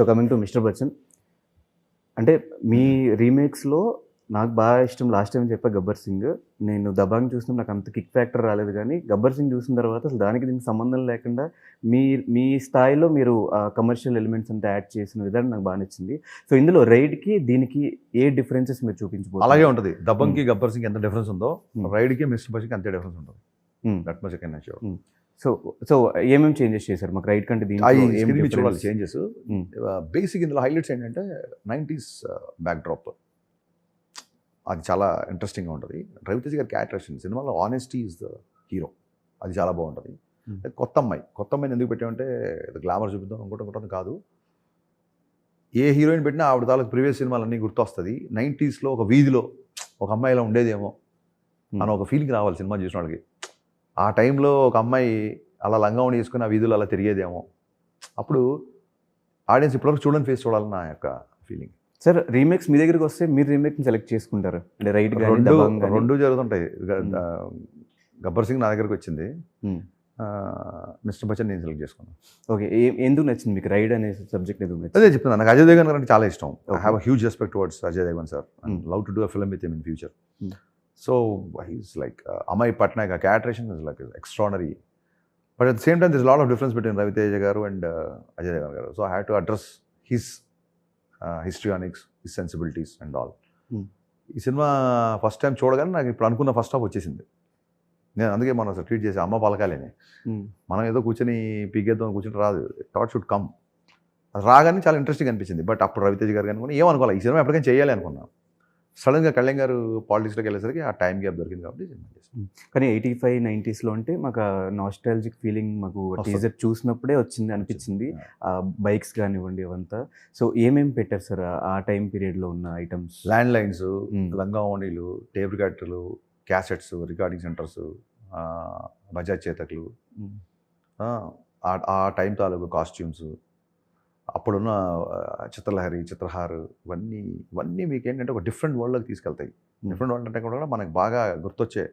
So coming to mister Bachchan అంటే మీ రీమేక్స్లో నాకు బాగా ఇష్టం లాస్ట్ టైం చెప్పా గబ్బర్ సింగ్ నేను దబాంగ్ చూసిన నాకు అంత కిక్ ఫ్యాక్టర్ రాలేదు కానీ గబ్బర్ సింగ్ చూసిన తర్వాత అసలు దానికి దీనికి సంబంధం లేకుండా మీ మీ స్థాయిలో మీరు కమర్షియల్ ఎలిమెంట్స్ అంతా యాడ్ చేసిన విధానం నాకు బాగా నచ్చింది. సో ఇందులో రైడ్కి దీనికి ఏ డిఫరెన్సెస్ మీరు చూపించబోతున్నారు? అలాగే ఉంటుంది. దబ్బంకి గబ్బర్ సింగ్ ఎంత డిఫరెన్స్ ఉందో. రైడ్కి మిస్టర్ బస్కి అంతే డిఫరెన్స్ ఉంటుంది. That much can so so ఏమేమి చేంజెస్ చేశారు? మాకు రైట్ కంటే మీద చూడాలి? చేంజెస్. బేసిక్ ఇందులో హైలైట్స్ ఏంటంటే నైంటీస్ బ్యాక్ డ్రాప్ అది చాలా ఇంట్రెస్టింగ్గా ఉంటుంది. రవితేజ్ గారి క్యారెక్టరేషన్ సినిమాలో ఆనెస్టీ ఈజ్ ద హీరో అది చాలా బాగుంటుంది. Hmm. కొత్త అమ్మాయి. కొత్త అమ్మాయిని ఎందుకు పెట్టామంటే గ్లామర్ చూపిద్దాం ఇంకోటి ఇంకోటి కాదు. ఏ హీరోయిన్ పెట్టినా ఆవిడ తాలూకు ప్రీవియస్ సినిమాలన్నీ గుర్తొస్తుంది. నైంటీస్లో ఒక వీధిలో ఒక అమ్మాయి ఇలా ఉండేదేమో Hmm. అని ఒక ఫీలింగ్ రావాలి సినిమా చూసిన వాళ్ళకి. ఆ టైంలో ఒక అమ్మాయి అలా లంగా వేసుకుని ఆ వీధులు అలా తిరిగేదేమో. అప్పుడు ఆడియన్స్ ఇప్పటివరకు చూడని ఫేస్ చూడాలని నా యొక్క ఫీలింగ్ సార్ రీమేక్స్ మీ దగ్గరికి వస్తే మీరు రీమేక్ సెలెక్ట్ చేసుకుంటారు. అంటే రైట్ రెండు రెండు జరుగుతుంటాయి. Hmm. గబ్బర్ సింగ్ నా దగ్గరికి వచ్చింది. Hmm. మిస్టర్ బచ్చన్ నేను సెలెక్ట్ చేసుకున్నాను. ఓకే ఏ- ఎందుకు నచ్చింది మీకు? రైడ్ అనే సబ్జెక్ట్ ఎందుకు నచ్చింది? అదే చెప్తున్నాను నాకు అజయ్ దేవగన్ అంటే చాలా ఇష్టం. I. Have huge respect towards Ajay Devgan sir. Love to do a film with in future. So he's like అమ్మాయి పట్నాయక్ ఆ characterisation is like extraordinary but at the same time this lot of difference between Raviteja garu and Ajay Devgan గారు so I have to address his histrionics his sensibilities and all. ఈ సినిమా first time చూడగానే నాకు ఇప్పుడు అనుకున్న first half వచ్చేసింది. నేను అందుకే మనం ట్వీట్ చేసి అమ్మ పలకాలని. Hmm. మనం ఏదో కూర్చొని పీకేద్దాం కూర్చొని రాదు. థాట్ షుడ్ కమ్ అది రాగానే చాలా ఇంట్రెస్టింగ్ అనిపించింది. బట్ అప్పుడు రవితేజ్ గారు అనుకుని ఏమనుకోవాలి ఈ సినిమా ఎప్పటికైనా చేయాలి అనుకున్నాం. సడన్గా కళ్యాణ్ గారు పాలిటిక్స్లోకి వెళ్ళేసరికి ఆ టైం గ్యాప్ దొరికింది కాబట్టి సినిమా కానీ ఎయిటీ ఫైవ్ నైంటీస్లో అంటే మాకు నాస్టాలజిక్ ఫీలింగ్ మాకు. టీజర్ చూసినప్పుడే వచ్చింది అనిపించింది. ఆ బైక్స్ కానివ్వండి అవంతా. సో ఏమేమి పెట్టారు సార్? ఆ టైం పీరియడ్లో ఉన్న ఐటమ్స్ ల్యాండ్ లైన్స్. లంగావణిలు టేప్ రికార్డర్లు క్యాసెట్స్ రికార్డింగ్ సెంటర్స్ బజాజ్ చేతకులు. ఆ టైం తాలూకు కాస్ట్యూమ్స్ అప్పుడున్న చిత్రలహరి చిత్రహార్ ఇవన్నీ ఇవన్నీ మీకు ఏంటంటే ఒక డిఫరెంట్ వరల్డ్లోకి తీసుకెళ్తాయి. డిఫరెంట్ వరల్డ్ అంటే కూడా మనకు బాగా గుర్తొచ్చే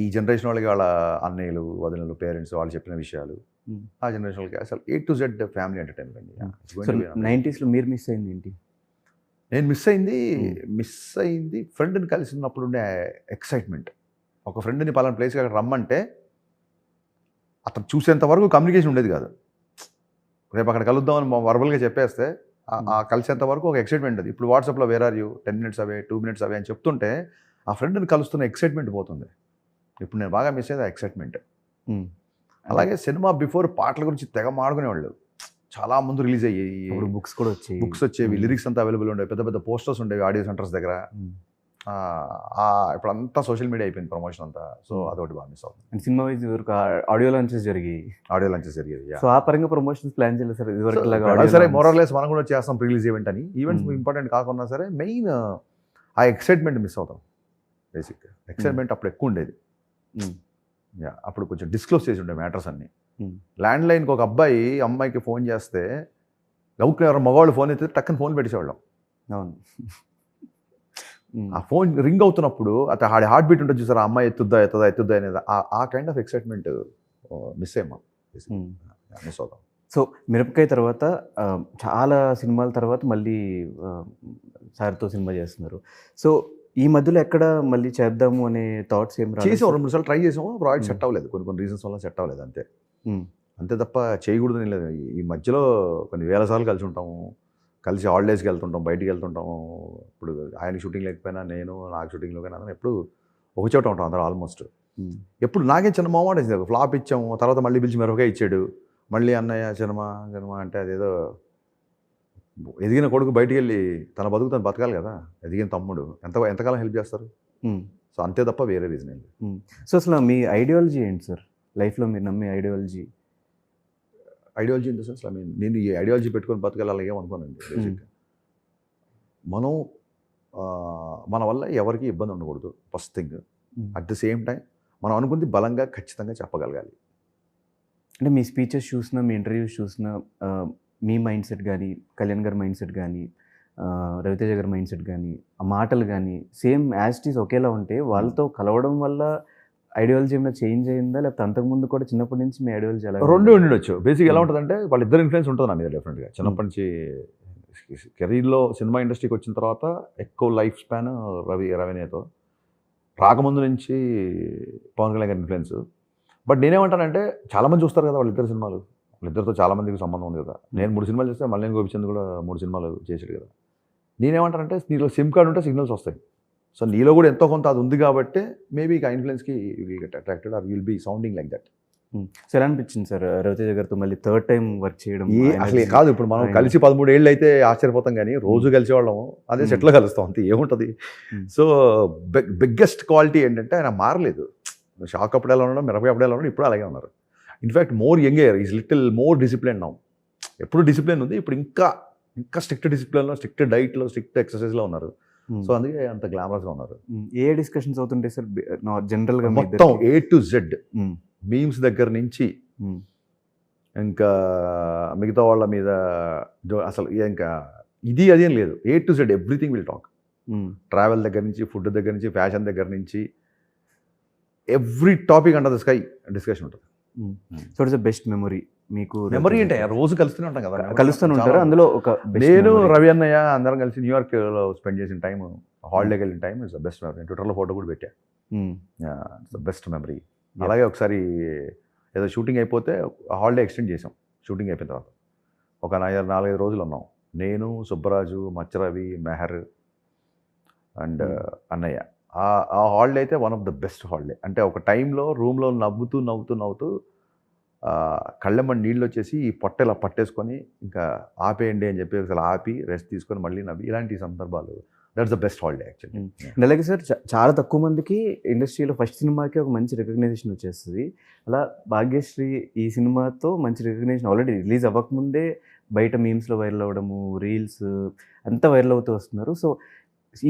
ఈ జనరేషన్ వాళ్ళకి వాళ్ళ అన్నయ్యలు వదినలు పేరెంట్స్ వాళ్ళు చెప్పిన విషయాలు. ఆ జనరేషన్ వాళ్ళకి అసలు A to Z family entertainment నైంటీస్లో మీరు మిస్ అయింది ఏంటి? నేను మిస్ అయింది. మిస్ అయింది ఫ్రెండ్ని కలిసి ఉన్నప్పుడు ఉండే ఎక్సైట్మెంట్. ఒక ఫ్రెండ్ని పలానా ప్లేస్కి అక్కడ రమ్మంటే అతను చూసేంత వరకు కమ్యూనికేషన్ ఉండేది కాదు. రేపు అక్కడ కలుద్దామని వర్బల్గా చెప్పేస్తే ఆ- ఆ కలిసేంత వరకు ఒక ఎక్సైట్మెంట్ అది. ఇప్పుడు వాట్సాప్లో where are you ten minutes away two minutes away అని చెప్తుంటే ఆ ఫ్రెండ్ని కలుస్తున్న ఎక్సైట్మెంట్ పోతుంది. ఇప్పుడు నేను బాగా మిస్ అయ్యేది ఆ ఎక్సైట్మెంట్ Hmm. అలాగే సినిమా బిఫోర్ పాటల గురించి తెగ మాడుకునేవాళ్ళు. చాలా ముందు రిలీజ్ అయ్యి అప్పుడు బుక్స్ కూడా వచ్చాయి బుక్స్ వచ్చేవి Hmm. లిరిక్స్ అంతా అవైలబుల్ ఉండేవి పెద్ద పెద్ద పోస్టర్స్ ఉండేవి ఆడియో సెంటర్స్ దగ్గర. Hmm. ఇప్పుడు అంతా సోషల్ మీడియా అయిపోయింది ప్రమోషన్ అంతా సో Hmm. అదొకటి బాగా మిస్ అవుతుంది అండ్ సినిమా వైజ్ వరకు ఆడియో లాంచెస్ జరిగాయి ఆడియో లాంచెస్ జరిగేది. సో ఆ పరంగా ప్రమోషన్స్ ప్లాన్ చేయలేదు సార్ ఇదివరకు సరే మనం కూడా చేస్తాం రిలీజ్ ఈవెంట్ అని ఈవెంట్స్ Hmm. ఇంపార్టెంట్ కాకుండా సరే మెయిన్ ఆ ఎక్సైట్మెంట్ మిస్ అవుతాం బేసిక్ ఎక్సైట్మెంట్ అప్పుడు ఎక్కువ ఉండేది Hmm. యా అప్పుడు కొంచెం డిస్క్లోజ్ చేసి ఉండే మ్యాటర్స్ అన్ని Hmm. ల్యాండ్ లైన్కి ఒక అబ్బాయి అమ్మాయికి ఫోన్ చేస్తే గౌక్ ఎవరు మగవాళ్ళు ఫోన్ ఎత్తితే టక్కన ఫోన్ పెట్టేసేవాళ్ళం అవును Hmm. ఆ ఫోన్ రింగ్ అవుతున్నప్పుడు అత ఆడి హార్ట్ బీట్ ఉంటుంది చూసారు అమ్మాయి ఎత్తుద్దా ఎత్తుదా ఎత్తుద్దా అనేది ఆ- కైండ్ ఆఫ్ ఎక్సైట్మెంట్ మిస్ అయ్యాం Hmm. మిస్ అవుతాం సో మిరపకాయ తర్వాత చాలా సినిమాల తర్వాత మళ్ళీ సార్తో సినిమా చేస్తున్నారు సో ఈ మధ్యలో ఎక్కడ మళ్ళీ చేద్దాము అనే థాట్స్ ఏం చేసాం? రెండు మూడు సార్లు ట్రై చేసాం ప్రాజెక్ట్ Hmm. సెట్ అవ్వలేదు కొన్ని కొన్ని రీజన్స్ వల్ల సెట్ అవ్వలేదు అంతే Hmm. అంతే తప్ప చేయకూడదు అని లేదు ఈ మధ్యలో కొన్ని వేల సార్లు కలిసి ఉంటాము కలిసి హాలిడేస్కి వెళ్తుంటాం బయటికి వెళ్తుంటాము ఇప్పుడు ఆయన షూటింగ్ లేకపోయినా నేను నాకు షూటింగ్లో కానీ అందరం ఎప్పుడు ఒక చోట ఉంటాం అందరం ఆల్మోస్ట్. ఎప్పుడు నాకే చిన్న మొహమాట వేసింది ఫ్లాప్ ఇచ్చాము తర్వాత మళ్ళీ పిలిచి మిరపకాయ ఇచ్చాడు. మళ్ళీ అన్నయ్య సినిమా సినిమా అంటే అదేదో ఎదిగిన కొడుకు బయటికి వెళ్ళి తన బతుకు తను బతకాలి కదా. ఎదిగిన తమ్ముడు. ఎంత ఎంతకాలం హెల్ప్ చేస్తారు. సో అంతే తప్ప వేరే రీజన్ సో అసలు మీ ఐడియాలజీ ఏంటి సార్? లైఫ్లో మీరు నమ్మే ideology? Ideology in the sense I mean నేను ఈ ఐడియాలజీ పెట్టుకొని బతకాలి అలాగే అనుకోనండి బేసిక్గా మనం ఆ, మన వల్ల ఎవరికి ఇబ్బంది ఉండకూడదు first thing at the same time మనం అనుకుంది బలంగా ఖచ్చితంగా చెప్పగలగాలి. అంటే మీ స్పీచెస్ చూసినా మీ ఇంటర్వ్యూస్ చూసినా మీ మైండ్ సెట్ కానీ కళ్యాణ్ గారి మైండ్ సెట్ కానీ రవితేజ గారి మైండ్ సెట్ కానీ ఆ మాటలు కానీ సేమ్ యాజ్ ఈస్ ఒకేలా ఉంటే వాళ్ళతో కలవడం వల్ల ఐడియాలజీ ఏమైనా చేంజ్ అయిందా? లేకపోతే అంతకుముందు కూడా చిన్నప్పటి నుంచి మీ ఐడియాలజీ ఎలా రెండు ఉండిడొచ్చు. బేసిక్ ఎలా. ఉంటుందంటే వాళ్ళిద్దరు ఇన్ఫ్లుయెన్స్ ఉంటుంది నా మీద డెఫినెట్గా చిన్నప్పటి నుంచి కెరీర్లో సినిమా ఇండస్ట్రీకి వచ్చిన తర్వాత ఎక్కువ లైఫ్ స్పాన్ రవి రవినేతో. రాకముందు నుంచి పవన్ కళ్యాణ్ గారి ఇన్ఫ్లుయెన్స్ బట్ నేనేమంటానంటే చాలామంది చూస్తారు కదా వాళ్ళిద్దరు సినిమాలు. వాళ్ళిద్దరితో చాలా మందికి సంబంధం ఉంది కదా. నేను మూడు సినిమాలు చేస్తే మళ్ళీ గోపిచంద్ కూడా మూడు సినిమాలు చేసాడు కదా. నేనేమంటానంటే నీలో సిమ్ కార్డ్ ఉంటే సిగ్నల్స్ వస్తాయి. సో నీలో కూడా ఎంతో కొంత అది ఉంది కాబట్టి మేబీ ఆ ఇన్ఫ్లుయెన్స్కి will get attracted or will be sounding like that so ఎలా అనిపించింది సార్ రవితేజ గారితో మళ్ళీ థర్డ్ టైం వర్క్ చేయడం? అసలు. కాదు ఇప్పుడు మనం కలిసి పదమూడు ఏళ్ళు అయితే ఆశ్చర్యపోతాం కానీ రోజు కలిసి వాళ్ళం అదే Hmm. సెట్లో కలుస్తాం అంతే ఏముంటుంది? Hmm. సో బిగ్గెస్ట్ క్వాలిటీ ఏంటంటే ఆయన మారలేదు. షాక్ అప్పుడు ఎలా ఉండడం మిరపకాయ అప్పుడు ఎలా ఉండడం ఇప్పుడు అలాగే ఉన్నారు. In fact more young year is little more discipline now ఎప్పుడు డిసిప్లిన్ ఉంది ఇప్పుడు ఇంకా ఇంకా స్ట్రిక్ట్ డిసిప్లిన్లో స్ట్రిక్ట్ డైట్లో స్ట్రిక్ట్ ఎక్సర్సైజ్లో ఉన్నారు. Hmm. సో అందుకే అంత గ్లామరస్గా ఉన్నారు Hmm. ఏ డిస్కషన్స్ అవుతుంటాయి సార్ జనరల్గా మొత్తం? ఏ టు జెడ్. మీమ్స్ దగ్గర నుంచి. ఇంకా మిగతా వాళ్ళ మీద అసలు ఇంకా ఇది అది ఏం లేదు A to Z everything will talk. Travel దగ్గర నుంచి ఫుడ్ దగ్గర నుంచి ఫ్యాషన్ దగ్గర నుంచి every topic under the sky discussion ఉంటుంది సో ఇట్స్ బెస్ట్ మెమరీ మీకు మెమరీ గారితో. రోజు కలుస్తూనే ఉంటాం కదా కలుస్తూనే ఉంటారు. అందులో ఒక నేను. రవి అన్నయ్య అందరం కలిసి న్యూయార్క్లో స్పెండ్ చేసిన టైం హాలిడేకి వెళ్ళిన time is the best memory ట్విట్టర్లో ఫోటో కూడా పెట్టా. ఇట్స్ ద బెస్ట్ మెమరీ అలాగే ఒకసారి ఏదో షూటింగ్ అయిపోతే హాలిడే ఎక్స్టెండ్ చేసాం. షూటింగ్ అయిపోయిన తర్వాత. ఒక నాలుగు నాలుగైదు రోజులు ఉన్నాం. నేను సుబ్బరాజు మచ్చరవి మెహర్ అండ్ Hmm. అన్నయ్య. ఆ హాలిడే అయితే one of the best holiday అంటే ఒక టైంలో రూమ్లో నవ్వుతూ నవ్వుతూ నవ్వుతూ కళ్ళెమ్మ నీళ్ళు వచ్చేసి ఈ పొట్ట ఇలా పట్టేసుకొని ఇంకా ఆపేయండి అని చెప్పి ఒకసారి ఆపి రెస్ట్ తీసుకొని మళ్ళీ నవ్వి ఇలాంటి సందర్భాలు. That's the best holiday actually అలాగే సార్ చాలా తక్కువ మందికి ఇండస్ట్రీలో ఫస్ట్ సినిమాకి ఒక మంచి రికగ్నైజేషన్ వచ్చేస్తుంది. అలా భాగ్యశ్రీ ఈ సినిమాతో మంచి రికగ్నైజేషన్ ఆల్రెడీ రిలీజ్ అవ్వకముందే బయట మీమ్స్లో వైరల్ అవ్వడము రీల్స్ అంతా వైరల్ అవుతూ వస్తున్నారు. సో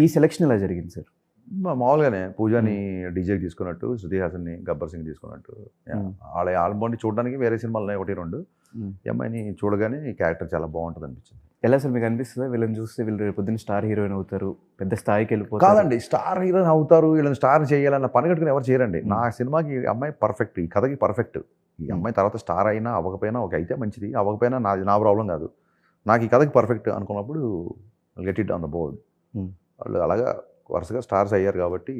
ఈ సెలెక్షన్ ఎలా జరిగింది సార్? మామూలుగానే పూజాని డీజేకి తీసుకున్నట్టు శృతి హాసన్ని గబ్బర్ సింగ్ తీసుకున్నట్టు. వాళ్ళ ఆల్బమ్ చూడడానికి వేరే సినిమాలు ఉన్నాయి ఒకటి రెండు. ఈ అమ్మాయిని చూడగానే ఈ క్యారెక్టర్ చాలా బాగుంటుంది అనిపించింది ఎలా సార్ మీకు అనిపిస్తుందా వీళ్ళని చూస్తే వీళ్ళు రేపు పొద్దున్న స్టార్ హీరోయిన్ అవుతారు పెద్ద స్థాయికి వెళ్ళిపోతారు కాదండి స్టార్ హీరోయిన్ అవుతారు వీళ్ళని స్టార్ చేయాలన్న పని కట్టుకుని ఎవరు చేయరండి. నా సినిమాకి ఈ అమ్మాయి పర్ఫెక్ట్ ఈ కథకి పర్ఫెక్ట్ ఈ. అమ్మాయి తర్వాత స్టార్ అయినా అవ్వకపోయినా ఒక అయితే మంచిది అవ్వకపోయినా నాది నా ప్రాబ్లం కాదు నాకు ఈ కథకి పర్ఫెక్ట్ అనుకున్నప్పుడు get it on the board. వాళ్ళు అలాగా వరుసగా స్టార్స్ అయ్యారు కాబట్టి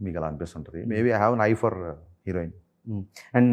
మీకు అలా అనిపిస్తుంటుంది. Maybe I have an eye for heroine and